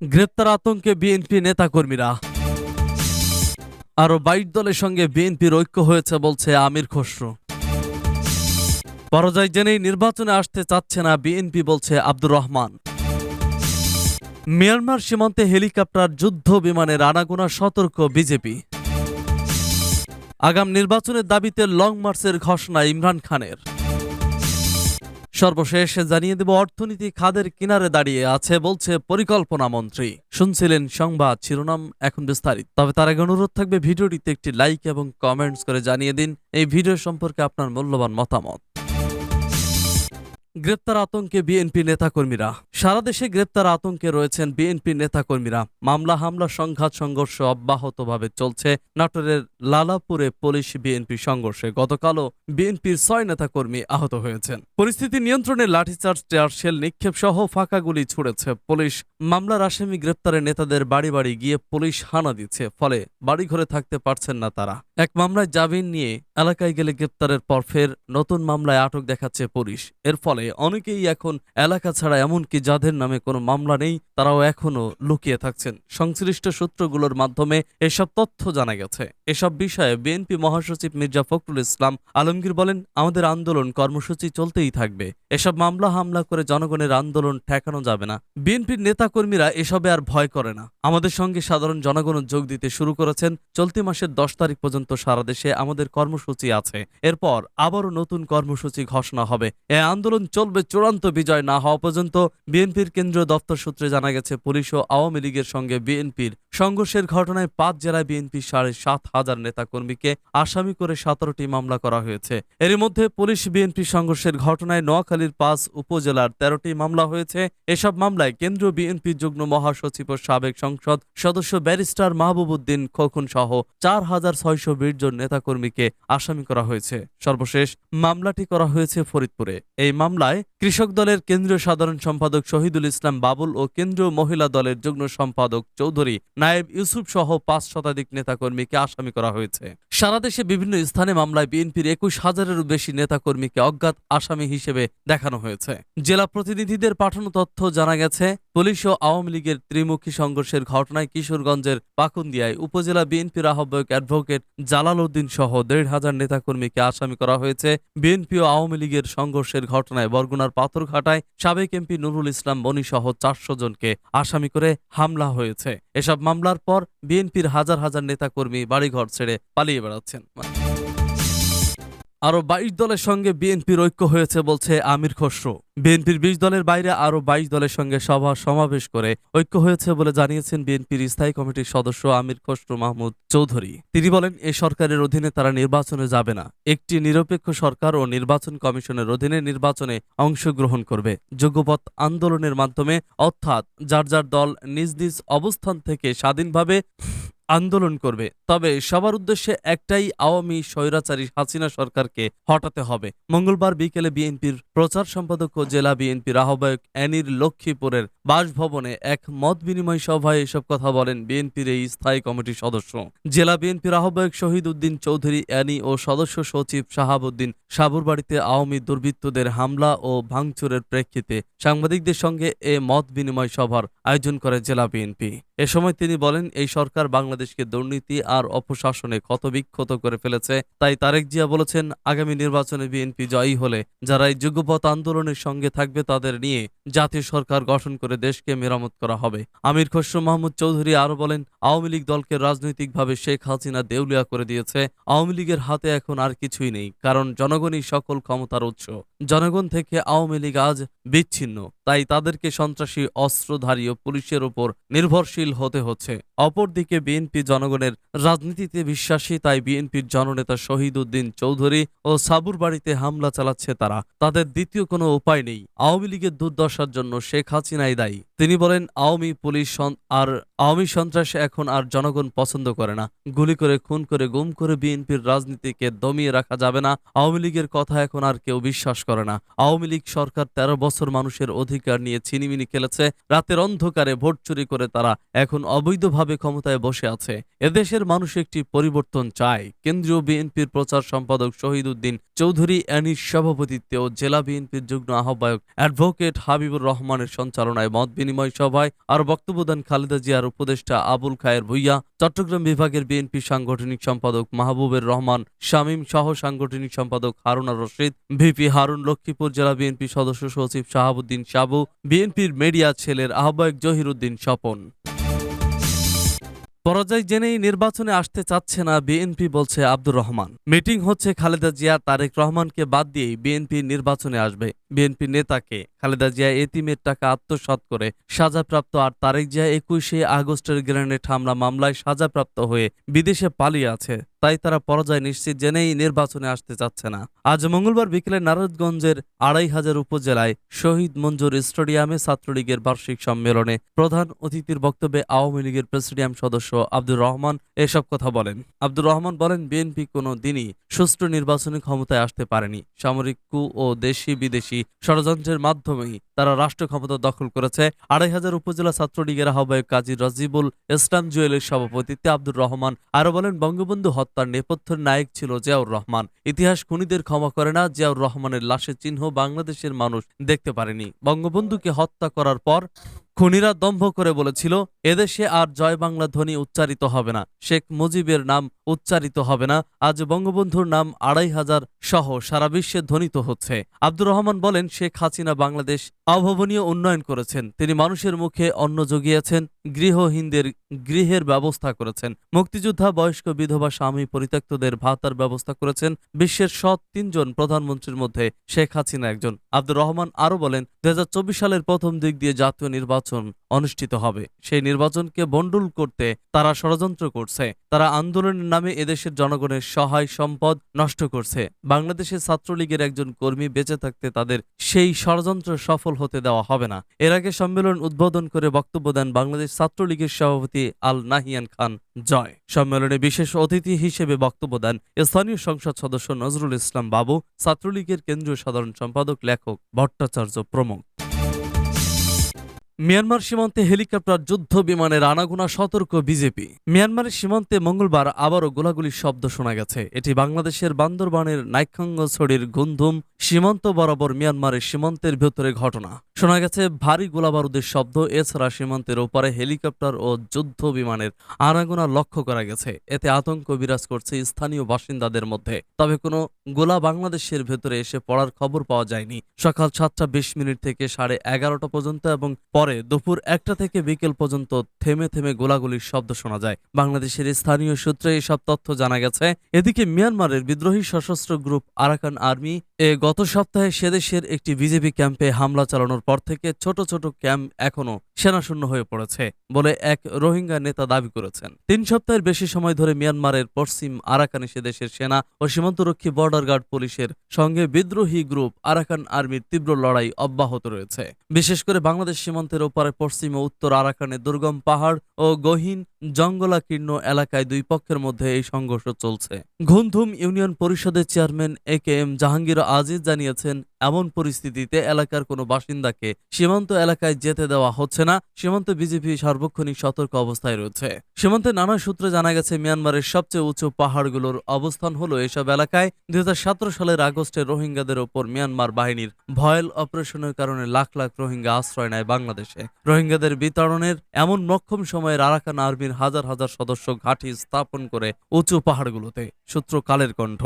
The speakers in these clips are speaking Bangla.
গ্রেপ্তার আতঙ্কে বিএনপি নেতাকর্মীরা। আরও বাইশ দলের সঙ্গে বিএনপির ঐক্য হয়েছে বলছে আমির খসরু। পরাজয় জেনেই নির্বাচনে আসতে চাচ্ছে না বিএনপি বলছে আব্দুর রহমান। মিয়ানমার সীমান্তে হেলিকপ্টার যুদ্ধ বিমানে আনাগোনা সতর্ক বিজেপি। আগাম নির্বাচনের দাবিতে লং মার্চের ঘোষণা ইমরান খানের। সর্বশেষ জানিয়ে দেব, অর্থনীতি খাদের কিনারে দাঁড়িয়ে আছে বলছে পরিকল্পনা মন্ত্রী। শুনছিলেন সংবাদ শিরোনাম এখন বিস্তারিত। তবে তার আগে অনুরোধ থাকবে, ভিডিওটিতে একটি লাইক এবং কমেন্টস করে জানিয়ে দিন। এই ভিডিও সম্পর্কে আপনার মূল্যবান মতামত। গ্রেপ্তার আতঙ্কে বিএনপি নেতাকর্মীরা। সারা দেশে গ্রেপ্তার আতঙ্কে রয়েছেন বিএনপি নেতাকর্মীরা। মামলা, হামলা, সংঘাত, সংঘর্ষ অব্যাহতভাবে চলছে। নাটোরের লালাপুরে পুলিশ বিএনপি সংঘর্ষে গতকালও বিএনপির ছয় নেতাকর্মী আহত হয়েছেন। পরিস্থিতি নিয়ন্ত্রণে লাঠিচার্জ, টেয়ার শেল নিক্ষেপ সহ ফাঁকা গুলি ছুড়েছে পুলিশ। মামলার আসামি গ্রেপ্তারে নেতাদের বাড়ি বাড়ি গিয়ে পুলিশ হানা দিচ্ছে, ফলে বাড়িঘরে থাকতে পারছেন না তারা। এক মামলায় জামিন নিয়ে এলাকায় গেলে গ্রেপ্তারের পর ফের নতুন মামলায় আটক দেখাচ্ছে পুলিশ। এর ফলে অনেকেই এখন এলাকা ছাড়া এমনকি যাদের নামে কোনো মামলা নেই, তারাও এখনও লুকিয়ে থাকছেন। সংশ্লিষ্ট সূত্রগুলোর মাধ্যমে এসব তথ্য জানা গেছে। এসব বিষয়ে বিএনপি মহাসচিব মির্জা ফখরুল ইসলাম আলমগীর বলেন, আমাদের আন্দোলন কর্মসূচি চলতেই থাকবে। এসব মামলা হামলা করে জনগণের আন্দোলন ঠেকানো যাবে না। বিএনপির নেতাকর্মীরা এসবে আর ভয় করে না। আমাদের সঙ্গে সাধারণ জনগণ যোগ দিতে শুরু করেছেন। চলতি মাসের দশ তারিখ পর্যন্ত সারা দেশে আমাদের কর্মসূচি আছে। এরপর আবারও নতুন কর্মসূচি ঘোষণা হবে। এ আন্দোলন চলবে চূড়ান্ত বিজয় না হওয়া পর্যন্ত বিএনপির কেন্দ্রীয় দপ্তর সূত্রে জানা গেছে, পুলিশ ও আওয়ামী লীগের সঙ্গে বিএনপির সংঘর্ষের ঘটনায় পাঁচ জেলায় বিএনপির সাড়ে সাত হাজার নেতাকর্মীকে আসামি করে সতেরোটি মামলা করা হয়েছে। এর মধ্যে পুলিশ বিএনপি সংঘর্ষের ঘটনায় নোয়াখালীর পাঁচ উপজেলার তেরোটি মামলা হয়েছে। এসব মামলায় কেন্দ্রীয় বিএনপি যুগ্ম মহাসচিব ও সাবেক সংসদ সদস্য ব্যারিস্টার মাহবুবুদ্দিন খোকন সহ চার হাজার ছয়শো বিশ জন নেতাকর্মীকে আসামি করা হয়েছে। সর্বশেষ মামলাটি করা হয়েছে ফরিদপুরে। এই মামলায় কৃষক দলের কেন্দ্রীয় সাধারণ সম্পাদক শহীদুল ইসলাম বাবুল ও কেন্দ্রীয় মহিলা দলের যুগ্ম সম্পাদক চৌধুরী নায়েব ইউসুফ সহ পাঁচ শতাধিক নেতাকর্মীকে আসামি করা হয়েছে। সারা দেশে বিভিন্ন স্থানে মামলায় বিএনপির একুশ হাজারেরও বেশি নেতাকর্মীকে অজ্ঞাত আসামি হিসেবে দেখানো হয়েছে। জেলা প্রতিনিধিদের পাঠানো তথ্য জানা গেছে, পুলিশ ও আওয়ামী লীগের ত্রিমুখী সংঘর্ষের ঘটনায় কিশোরগঞ্জের পাকুন্দিয়ায় উপজেলা বিএনপির আহ্বায়ক অ্যাডভোকেট জালাল উদ্দিন সহ দেড় হাজার নেতাকর্মীকে আসামি করা হয়েছে। বিএনপি ও আওয়ামী লীগের সংঘর্ষের ঘটনায় বরগুনার পাথরঘাটায় সাবেক এমপি নুরুল ইসলাম বনি সহ চারশো জনকে আসামি করে হামলা হয়েছে। এসব মামলার পর বিএনপির হাজার হাজার নেতাকর্মী বাড়িঘর ছেড়ে পালিয়ে বেড়াচ্ছেন আরও বাইশ দলের সঙ্গে বিএনপির ঐক্য হয়েছে বলছে আমির খসরু। বিএনপির বিশ দলের বাইরে আরও বাইশ দলের সঙ্গে সভা সমাবেশ করে ঐক্য হয়েছে বলে জানিয়েছেন বিএনপির স্থায়ী কমিটির সদস্য আমির খসরু মাহমুদ চৌধুরী। তিনি বলেন, এ সরকারের অধীনে তারা নির্বাচনে যাবে না। একটি নিরপেক্ষ সরকার ও নির্বাচন কমিশনের অধীনে নির্বাচনে অংশগ্রহণ করবে। যোগ্যপথ আন্দোলনের মাধ্যমে, অর্থাৎ যার যার দল নিজ নিজ অবস্থান থেকে স্বাধীনভাবে আন্দোলন করবে। তবে সবার উদ্দেশ্যে একটাই আওয়ামী স্বৈরাচারী হাসিনা সরকারকে হটাতে হবে। মঙ্গলবার বিকেলে বিএনপির প্রচার সম্পাদক ও জেলা বিএনপির আহ্বায়ক অ্যানির লক্ষ্মীপুরের বাসভবনে এক মত বিনিময় সভায় এসব কথা বলেন বিএনপির এই স্থায়ী কমিটির সদস্য। জেলা বিএনপির আহ্বায়ক শহীদ উদ্দিন চৌধুরী, অ্যানি ও সদস্য সচিব শাহাবুদ্দিন সাবুরবাড়িতে আওয়ামী দুর্বৃত্তদের হামলা ও ভাঙচুরের প্রেক্ষিতে সাংবাদিকদের সঙ্গে এ মত বিনিময় সভার আয়োজন করে জেলা বিএনপি। এ সময় তিনি বলেন, এই সরকার বাংলাদেশকে দুর্নীতি আর অপশাসনে ক্ষতবিক্ষত করে ফেলেছে। তাই তারেক জিয়া বলেছেন, আগামী নির্বাচনে বিএনপি জয়ী হলে যারা এই যুগপথ আন্দোলনের সঙ্গে থাকবে তাদের নিয়ে জাতীয় সরকার গঠন করে দেশকে মেরামত করা হবে। আমির খসরু মাহমুদ চৌধুরী আরও বলেন, আওয়ামী লীগ দলকে রাজনৈতিকভাবে শেখ হাসিনা দেউলিয়া করে দিয়েছে। আওয়ামী লীগের হাতে এখন আর কিছুই নেই, কারণ জনগণই সকল ক্ষমতার উৎস। জনগণ থেকে আওয়ামী লীগ আজ বিচ্ছিন্ন। তাই তাদেরকে সন্ত্রাসী, অস্ত্রধারী ও পুলিশের ওপর নির্ভরশীল হতে হচ্ছে। অপরদিকে বিএনপি জনগণের রাজনীতিতে বিশ্বাসী, তাই বিএনপির জননেতা শহীদ উদ্দিন চৌধুরী ও সাবুর বাড়িতে হামলা চালাচ্ছে তারা। তাদের দ্বিতীয় কোনো উপায় নেই। আওয়ামী লীগের দুর্দশার জন্য শেখ হাসিনাই দায়ী। তিনি বলেন, আওয়ামী পুলিশ আর আওয়ামী সন্ত্রাস এখন আর জনগণ পছন্দ করে না। গুলি করে, খুন করে, গুম করে বিএনপির রাজনীতিকে দমিয়ে রাখা যাবে না। আওয়ামী লীগের কথা এখন আর কেউ বিশ্বাস করে না। আওয়ামী লীগ সরকার তেরো বছর মানুষের অধিকার নিয়ে ছিনিমিনি খেলেছে। রাতের অন্ধকারে ভোট চুরি করে তারা এখন অবৈধভাবে ক্ষমতায় বসে আছে। এদেশের মানুষ একটি পরিবর্তন চায়। কেন্দ্রীয় বিএনপির প্রচার সম্পাদক শহীদ উদ্দিন চৌধুরী অ্যানির সভাপতিত্বে ও জেলা বিএনপির যুগ্ম আহ্বায়ক অ্যাডভোকেট হাবিবুর রহমানের সঞ্চালনায় মত বিনিময় সভায় আর বক্তব্য দেন খালেদা জিয়ার উপদেষ্টা আবুল খায়ের ভুইয়া। চট্টগ্রাম বিভাগের বিএনপি সাংগঠনিক সম্পাদক মাহবুবের রহমান, শামীম সহ সাংগঠনিক সম্পাদক হারুনা রশিদ, ভিপি হারুন, লক্ষ্মীপুর জেলা বিএনপি সদস্য সচিব শাহাবুদ্দিন সাবু, বিএনপির মিডিয়া ছেলের আহ্বায়ক জহিরুদ্দিন স্বপন। পরাজয় জেনেই নির্বাচনে আসতে চাচ্ছে না বিএনপি বলছে আব্দুর রহমান। মিটিং হচ্ছে খালেদা জিয়া, তারেক রহমানকে বাদ দিয়েই বিএনপি নির্বাচনে আসবে। বিএনপি নেতাকে খালেদা জিয়া এতিমের টাকা আত্মসাত করে সাজাপ্রাপ্ত আর তারেক জিয়া একুশে আগস্টের গ্রেনেড হামলা মামলায় সাজাপ্রাপ্ত হয়ে বিদেশে পালিয়ে আছে। তাই তারা পরাজয় নিশ্চিত জেনেই নির্বাচনে আসতে চাচ্ছে না। আজ মঙ্গলবার বিকেলে নারায়ণগঞ্জের আড়াই হাজার উপজেলায় শহীদ মঞ্জুর স্টেডিয়ামে ছাত্রলীগের বার্ষিক সম্মেলনে প্রধান অতিথির বক্তব্যে আওয়ামী লীগের প্রেসিডিয়াম সদস্য আব্দুর রহমান এসব কথা বলেন। আব্দুর রহমান বলেন, বিএনপি কোনো দিনই সুষ্ঠু নির্বাচনী ক্ষমতায় আসতে পারেনি। সামরিক কু ও দেশি বিদেশি ষড়যন্ত্রের মাধ্যমেই তারা রাষ্ট্র ক্ষমতা দখল করেছে। আড়াই হাজার উপজেলা ছাত্রলীগের আহ্বায়ক কাজী রাজিবুল ইসলাম জুয়েলের সভাপতিত্বে আব্দুর রহমান আরও বলেন, বঙ্গবন্ধু হত্যার নেপথ্যের নায়ক ছিল জিয়াউর রহমান। ইতিহাস খুনিদের ক্ষমা করে না, জিয়াউর রহমানের লাশের চিহ্ন বাংলাদেশের মানুষ দেখতে পারেনি। বঙ্গবন্ধুকে হত্যা করার পর খুনিরা দম্ভ করে বলেছিল, এদেশে আর জয় বাংলা ধ্বনি উচ্চারিত হবে না। শেখ মুজিবের নাম উচ্চারিত হবে না। আজ বঙ্গবন্ধুর নাম আড়াই হাজার সহ সারা বিশ্বে ধ্বনিত হচ্ছে। আব্দুর রহমান বলেন, শেখ হাসিনা বাংলাদেশ অভাবনীয় উন্নয়ন করেছেন। তিনি মানুষের মুখে অন্ন জুগিয়েছেন গৃহহীনদের গৃহের ব্যবস্থা করেছেন। মুক্তিযোদ্ধা, বয়স্ক বিধবা স্বামী পরিত্যক্তদের ভাতার ব্যবস্থা করেছেন। বিশ্বের সৎ তিনজন প্রধানমন্ত্রীর মধ্যে শেখ হাসিনা একজন। আব্দুর রহমান আরও বলেন দু হাজার চব্বিশ সালের প্রথম দিক দিয়ে জাতীয় নির্বাচন অনুষ্ঠিত হবে। সেই নির্বাচনকে বন্ডুল করতে তারা ষড়যন্ত্র করছে। তারা আন্দোলনের নামে এদেশের জনগণের সহায় সম্পদ নষ্ট করছে। বাংলাদেশের ছাত্রলীগের একজন কর্মী বেঁচে থাকতে তাদের সেই ষড়যন্ত্র সফল হতে দেওয়া হবে না। এর আগে সম্মেলন উদ্বোধন করে বক্তব্য দেন বাংলাদেশ ছাত্রলীগের সভাপতি আল নাহিয়ান খান জয়। সম্মেলনে বিশেষ অতিথি হিসেবে বক্তব্য দেন স্থানীয় সংসদ সদস্য নজরুল ইসলাম বাবু, ছাত্রলীগের কেন্দ্রীয় সাধারণ সম্পাদক, লেখক, ভট্টাচার্য প্রমুখ। মিয়ানমার সীমান্তে হেলিকপ্টার যুদ্ধ বিমানের আনাগোনা সতর্ক বিজেপি। মিয়ানমারের সীমান্তে মঙ্গলবার আবারও গোলাগুলির শব্দ শোনা গেছে। এটি বাংলাদেশের বান্দরবানের নাইখাঙ্গছড়ির গুন্ধুম সীমান্ত বরাবর মিয়ানমারের সীমান্তের ভেতরে ঘটনা। শোনা গেছে, ভারী গোলাবারুদের শব্দ, এছাড়া সীমান্তের ওপারে হেলিকপ্টার ও যুদ্ধ বিমানের আনাগোনা লক্ষ্য করা গেছে। এতে আতঙ্ক বিরাজ করছে স্থানীয় বাসিন্দাদের মধ্যে। তবে কোনো গোলা বাংলাদেশের ভেতরে এসে পড়ার খবর পাওয়া যায়নি। সকাল সাতটা বিশ মিনিট থেকে সাড়ে এগারোটা পর্যন্ত এবং পরে দুপুর একটা থেকে বিকেল পর্যন্ত থেমে থেমে গোলাগুলির শব্দ শোনা যায়। বাংলাদেশের স্থানীয় সূত্রে এসব তথ্য জানা গেছে। এদিকে মিয়ানমারের বিদ্রোহী সশস্ত্র গ্রুপ আরাকান আর্মি এ গত সপ্তাহে সেদেশের একটি বিজেপি ক্যাম্পে হামলা চালানোর পর থেকে ছোট ছোট ক্যাম্প এখনও সেনাশূন্য হয়ে পড়েছে বলে এক রোহিঙ্গা নেতা দাবি করেছেন। তিন সপ্তাহের বেশি সময় ধরে মিয়ানমারের পশ্চিম আরাকানে সে দেশের সেনা ও সীমান্তরক্ষী বর্ডার গার্ড পুলিশের সঙ্গে বিদ্রোহী গ্রুপ আরাকান আর্মির তীব্র লড়াই অব্যাহত রয়েছে। বিশেষ করে বাংলাদেশ সীমান্তের ওপারে পশ্চিম ও উত্তর আরাকানে দুর্গম পাহাড় ও গহীন জঙ্গলাকীর্ণ এলাকায় দুই পক্ষের মধ্যে এই সংঘর্ষ চলছে। ঘুমধুম ইউনিয়ন পরিষদের chairman A K M Jahangir Aziz জানিয়েছেন এমন পরিস্থিতিতে এলাকার কোনো বাসিন্দাকে সীমান্ত এলাকায় যেতে দেওয়া হচ্ছে না। সীমান্ত বিজেপি সার্বক্ষণিক সতর্ক অবস্থায় রয়েছে। সীমান্তে নানা সূত্রে জানা গেছে, মিয়ানমারের সবচেয়ে উঁচু পাহাড়গুলোর অবস্থান হলো এসব এলাকায়। দু হাজার সতেরো সালের আগস্টে রোহিঙ্গাদের ওপর মিয়ানমার বাহিনীর ভয়েল অপারেশনের কারণে লাখ লাখ রোহিঙ্গা আশ্রয় নেয় বাংলাদেশে। রোহিঙ্গাদের বিতরণের এমন মক্ষম সময়ের আরাকান আর্মির হাজার হাজার সদস্য ঘাঁটি স্থাপন করে উঁচু পাহাড়গুলোতে। সূত্র কালের কণ্ঠ।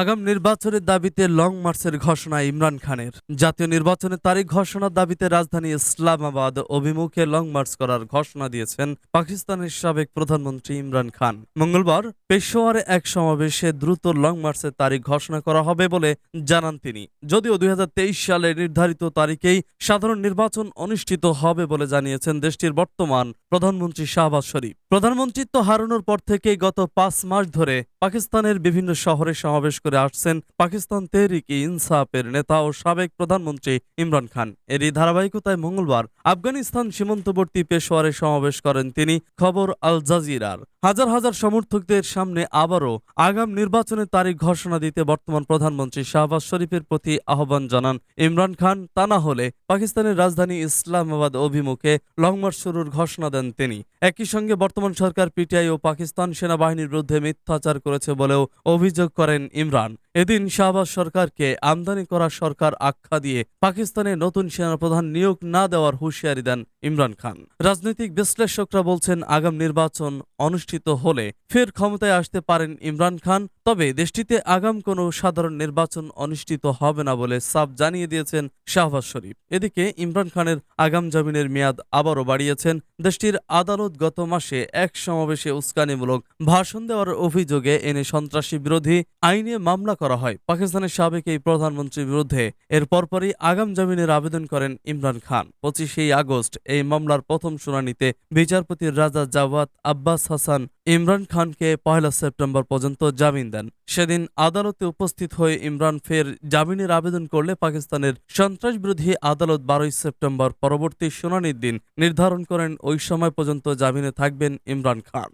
আগাম নির্বাচনের দাবিতে লং মার্চের ঘোষণা ইমরান খানের। জাতীয় নির্বাচনের তারিখ ঘোষণার দাবিতে রাজধানী ইসলামাবাদ অভিমুখে লং মার্চ করার ঘোষণা দিয়েছেন পাকিস্তানের সাবেক প্রধানমন্ত্রী ইমরান খান। মঙ্গলবার পেশোয়ারে এক সমাবেশে দ্রুত লং মার্চের তারিখ ঘোষণা করা হবে বলে জানান তিনি। যদিও দুই হাজার তেইশ সালে নির্ধারিত তারিখেই সাধারণ নির্বাচন অনুষ্ঠিত হবে বলে জানিয়েছেন দেশটির বর্তমান প্রধানমন্ত্রী শাহবাজ শরীফ। প্রধানমন্ত্রিত্ব হারানোর পর থেকেই গত পাঁচ মাস ধরে পাকিস্তানের বিভিন্ন শহরে সমাবেশ করে আসছেন পাকিস্তান তেহরিক ইনসাফের নেতা ও সাবেক প্রধানমন্ত্রী ইমরান খান। এরই ধারাবাহিকতায় মঙ্গলবার আফগানিস্তান সীমান্তবর্তী পেশোয়ারে সমাবেশ করেন তিনি খবর আল জাজিরার। হাজার হাজার সমর্থকদের সামনে আবারও আগাম নির্বাচনের তারিখ ঘোষণা দিতে বর্তমান প্রধানমন্ত্রী শাহবাজ শরীফের প্রতি আহ্বান জানান। ইমরান খান তা না হলে পাকিস্তানের রাজধানী ইসলামাবাদ অভিমুখে লংমার্চ শুরুর ঘোষণা দেন তিনি। একই সঙ্গে বর্তমান সরকার পিটিআই ও পাকিস্তান সেনাবাহিনীর বিরুদ্ধে মিথ্যাচার করেছে বলেও অভিযোগ করেন ইমরান। এদিন শাহবাজ সরকারকে আমদানি করা সরকার আখ্যা দিয়ে পাকিস্তানে নতুন সেনাপ্রধান নিয়োগ না দেওয়ার হুঁশিয়ারি দেন ইমরান খান। রাজনৈতিক বিশ্লেষকরা বলছেন, আগাম নির্বাচন অনুষ্ঠিত হলে ফের ক্ষমতায় আসতে পারেন ইমরান খান, তবে দেশটিতে আগাম কোনো সাধারণ নির্বাচন অনুষ্ঠিত হবে না বলে সাফ জানিয়ে দিয়েছেন শাহবাজ শরীফ। এদিকে ইমরান খানের আগাম জামিনের মেয়াদ আবারও বাড়িয়েছেন। দেশটির আদালত গত মাসে এক সমাবেশে উস্কানিমূলক ভাষণ দেওয়ার অভিযোগে এনে সন্ত্রাসী বিরোধী আইনে মামলা করা হয়। পাকিস্তানের সাবেক এই প্রধানমন্ত্রীর বিরুদ্ধে এর পরপরই আগাম জামিনের আবেদন করেন ইমরান খান। পঁচিশে আগস্ট এই মামলার প্রথম শুনানিতে বিচারপতি রাজা জাওয়াত আব্বাস হাসান ইমরান খানকে পয়লা সেপ্টেম্বর পর্যন্ত জামিন দেন। সেদিন আদালতে উপস্থিত হয়ে ইমরান ফের জামিনের আবেদন করলে পাকিস্তানের সন্ত্রাস বিরোধী আদালত বারোই সেপ্টেম্বর পরবর্তী শুনানির দিন নির্ধারণ করেন। ওই সময় পর্যন্ত জামিনে থাকবেন ইমরান খান।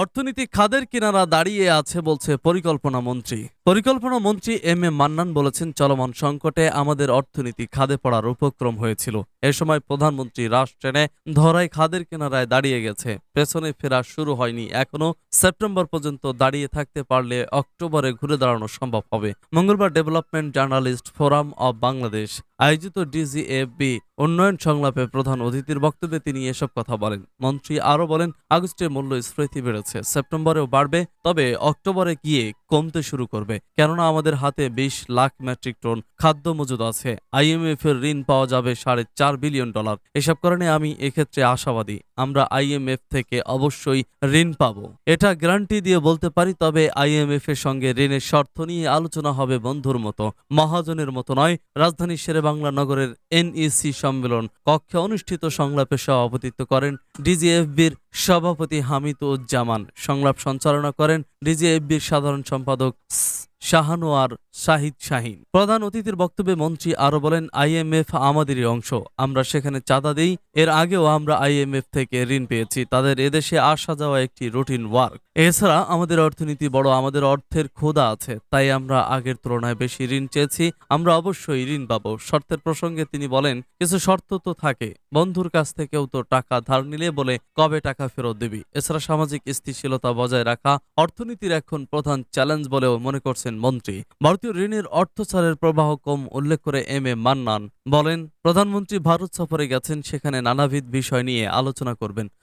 অর্থনীতি খাদের কিনারা দাঁড়িয়ে আছে বলছে পরিকল্পনা মন্ত্রী। পরিকল্পনা মন্ত্রী এম এ মান্নান বলেছেন, চলমান সংকটে আমাদের অর্থনীতি খাদে পড়ার উপক্রম হয়েছিল। এ সময় প্রধানমন্ত্রী রাশ টেনে ধরায় খাদের কিনারায় দাঁড়িয়ে গেছে। পেছনে ফেরা শুরু হয়নি, এখনও সেপ্টেম্বর পর্যন্ত দাঁড়িয়ে থাকতে পারলে অক্টোবরে ঘুরে দাঁড়ানো সম্ভব হবে। মঙ্গলবার development journalist forum of Bangladesh, আয়োজিত ডিজিএফবি উন্নয়ন সংলাপে প্রধান অতিথির বক্তব্যে তিনি এসব কথা বলেন। মন্ত্রী আরও বলেন, আগস্টে মূল্যস্ফীতি বেড়েছে, সেপ্টেম্বরেও বাড়বে, তবে অক্টোবরে গিয়ে কমতে শুরু করবে। কেননা আমাদের হাতে বিশ লাখ মেট্রিক টন খাদ্য মজুদ আছে। আইএমএফ এর ঋণ পাওয়া যাবে সাড়ে চার বিলিয়ন ডলার। এসব কারণে আমি এক্ষেত্রে আশাবাদী। আমরা আইএমএফ থেকে অবশ্যই ঋণ পাবো। এটা গ্যারান্টি দিয়ে বলতে পারি, তবে আইএমএফ এর সঙ্গে ঋণের শর্ত নিয়ে আলোচনা হবে বন্ধুর মতো। মহাজনের মতো নয় রাজধানী শেরে শেরেবাংলা নগরের এনইসি সম্মেলন কক্ষে অনুষ্ঠিত সংলাপে সভাপতিত্ব করেন ডিজিএফবির সভাপতি হামিদ উজ্জামান সংলাপ সঞ্চালনা করেন ডিজিএফবির সাধারণ সম্পাদক শাহানোয়ার শাহিদ শাহিন। প্রধান অতিথির বক্তব্যে মন্ত্রী আরও বলেন আইএমএফ আমাদেরই অংশ। আমরা সেখানে চাঁদা দেই। এর আগেও আমরা আইএমএফ থেকে ঋণ পেয়েছি। তাদের এদেশে আসা যাওয়া একটি রুটিন ওয়ার্ক। এছাড়া আমাদের অর্থনীতি বড়, আমাদের অর্থের ক্ষুধা আছে। তাই আমরা আগের তুলনায় বেশি ঋণ চেয়েছি। আমরা অবশ্যই ঋণ পাবো। শর্তের প্রসঙ্গে তিনি বলেন, কিছু শর্ত তো থাকে। বন্ধুর কাছ থেকেও তো টাকা ধার নিলে বলে কবে টাকা ফেরত দিবি? এছাড়া সামাজিক স্থিতিশীলতা বজায় রাখা অর্থনীতির এখন প্রধান চ্যালেঞ্জ বলেও মনে করছেন মন্ত্রী, ভারতীয় ঋণের অর্থ ছাড়ের প্রবাহ কম উল্লেখ করে এম এ মান্নান বলেন, প্রধানমন্ত্রী ভারত সফরে গেছেন, সেখানে নানাবিধ বিষয় নিয়ে আলোচনা করবেন।